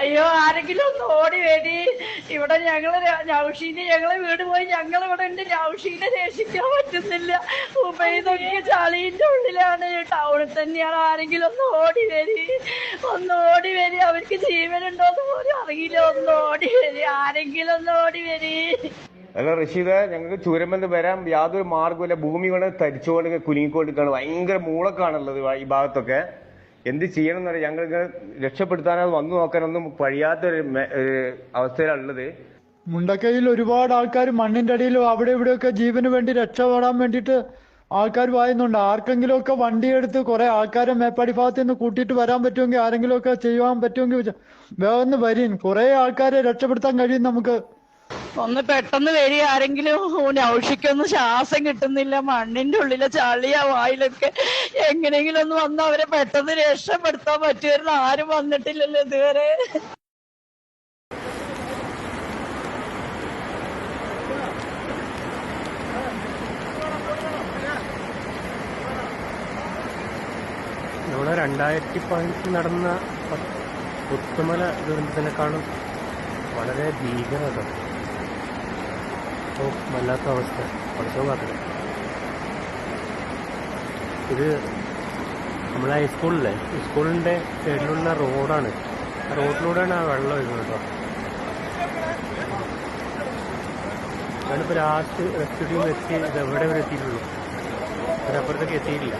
അയ്യോ ആരെങ്കിലും ഒന്ന് ഓടി വേടി ഇവിടെ ഞങ്ങൾ നൗഷീന് ഞങ്ങളെ വീട് പോയി ഞങ്ങൾ ഇവിടെ ഉണ്ട്. നൗഷീനെ രക്ഷിക്കാൻ പറ്റുന്നില്ല. ഉപയോഗിതൊക്കെ ചളീന്റെ ഉള്ളിലാണ്. ടൗണിൽ തന്നെയാണ് ആരെങ്കിലും ഒന്ന് ഓടി വരി. ഒന്ന് ഓടി വരി. അവർക്ക് ജീവനുണ്ടോ എന്ന് പോലും അറിയില്ല. ഒന്ന് ഓടി വരി. ആരെങ്കിലും ഒന്ന് ഓടി വരി. അല്ല റഷീദ് ഞങ്ങൾക്ക് ചുരമെന്ന് വരാൻ യാതൊരു മാർഗമില്ല ഭൂമി കൊണ്ട് തരിച്ചുകൊണ്ട് കുലുങ്ങിക്കൊണ്ടിരിക്കുകയാണ്. ഭയങ്കര മൂളക്കാണുള്ളത് ഈ ഭാഗത്തൊക്കെ. എന്ത് ചെയ്യണം എന്നറിയാം ഞങ്ങൾക്ക് രക്ഷപ്പെടുത്താനോ വന്നു നോക്കാനൊന്നും കഴിയാത്തൊരു അവസ്ഥയിലുള്ളത് മുണ്ടക്കയിൽ ഒരുപാട് ആൾക്കാർ മണ്ണിന്റെ അടിയിലും അവിടെ ഇവിടെയൊക്കെ ജീവന് വേണ്ടി രക്ഷപ്പെടാൻ വേണ്ടിയിട്ട് ആൾക്കാർ വായുന്നുണ്ട്. ആർക്കെങ്കിലും ഒക്കെ വണ്ടി എടുത്ത് കുറെ ആൾക്കാരെ മേപ്പാടി ഭാഗത്ത് നിന്ന് കൂട്ടിയിട്ട് വരാൻ പറ്റുമെങ്കിൽ ആരെങ്കിലും ഒക്കെ ചെയ്യാൻ പറ്റുമെങ്കിൽ വേഗം വരീൻ. കുറെ ആൾക്കാരെ രക്ഷപ്പെടുത്താൻ കഴിയും നമുക്ക്. ഒന്ന് പെട്ടെന്ന് വരി ആരെങ്കിലും നൗഷിക്കൊന്നും ശ്വാസം കിട്ടുന്നില്ല. മണ്ണിന്റെ ഉള്ളിലെ ചളിയ വായിലൊക്കെ എങ്ങനെയെങ്കിലും ഒന്ന് വന്ന് അവരെ പെട്ടെന്ന് രക്ഷപ്പെടുത്താൻ പറ്റുമായിരുന്നു. ആരും വന്നിട്ടില്ലല്ലോ ഇതുവരെ. നമ്മുടെ രണ്ടായിരത്തി പതിനെട്ടിൽ നടന്ന പുത്തുമല ദുരന്തത്തിനെക്കാളും വളരെ ഭീകരത. ഓ വല്ലാത്ത അവസ്ഥ. പഠിച്ചോ കാത്തില്ല ഇത് നമ്മളെ ഹൈസ്കൂളിലെ സ്കൂളിന്റെ സൈഡിലുള്ള റോഡാണ് ആ റോഡിലൂടെയാണ് ആ വെള്ളം ഒഴുകുന്നത് കേട്ടോ ഞാനിപ്പോൾ ലാസ്റ്റ് റെസ്ക്യൂ എത്തി ഇത് എവിടെ വരെ എത്തിയിട്ടുള്ളൂ? അതിനപ്പുറത്തേക്ക് എത്തിയിട്ടില്ല.